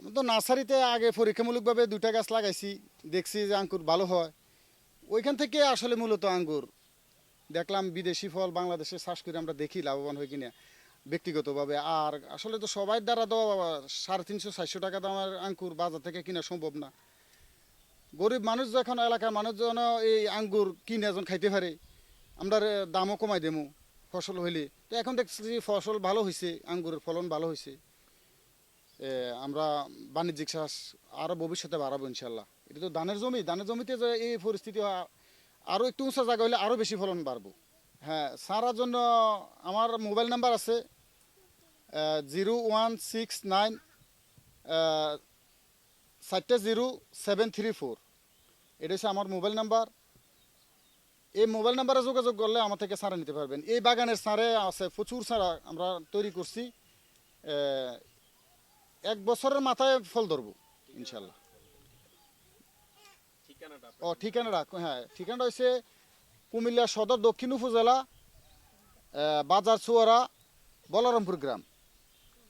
আমি তো নার্সারিতে আগে পরীক্ষামূলকভাবে দুইটা গাছ লাগাইছি, দেখছি যে আঙ্কুর ভালো হয়। ওইখান থেকে আসলে মূলত আঙ্গুর। দেখলাম বিদেশি ফল বাংলাদেশে চাষ করে আমরা দেখি লাভবান হই কিনা ব্যক্তিগতভাবে। আর আসলে তো সবাই দ্বারা তো সাড়ে তিনশো, চারশো টাকা দামের আঙ্কুর বাজার থেকে কিনা সম্ভব না। গরিব মানুষ যখন, এলাকার মানুষজন এই আঙ্গুর কিনে একজন খাইতে পারে, আমরা দামও কমাই দেবো ফসল হইলে। তো এখন দেখছি ফসল ভালো হয়েছে আঙ্গুরের ফলন ভালো হয়েছে আমরা বাণিজ্যিক চাষ আরও ভবিষ্যতে বাড়াবো ইনশাল্লাহ এটা তো ধানের জমি, ধানের জমিতে যে এই পরিস্থিতি আরও একটু উঁচা জায়গা হলে আরও বেশি ফলন বাড়বো। হ্যাঁ সারার জন্য আমার মোবাইল নাম্বার আছে জিরো ওয়ান সিক্স নাইন চারটে জিরো সেভেন থ্রি ফোর। এটা হচ্ছে আমার মোবাইল নাম্বার। এই মোবাইল নাম্বারে যোগাযোগ করলে আমার থেকে সারা নিতে পারবেন। এই বাগানের সারে আছে প্রচুর সারা আমরা তৈরি করছি। এক বছরের মাথায় ফল ধরবো ইনশাল্লাহ। ও ঠিকানাটা হ্যাঁ ঠিকানাটা হচ্ছে কুমিল্লা সদর দক্ষিণ উপজেলা বাজার চুয়ারা বলরামপুর গ্রাম।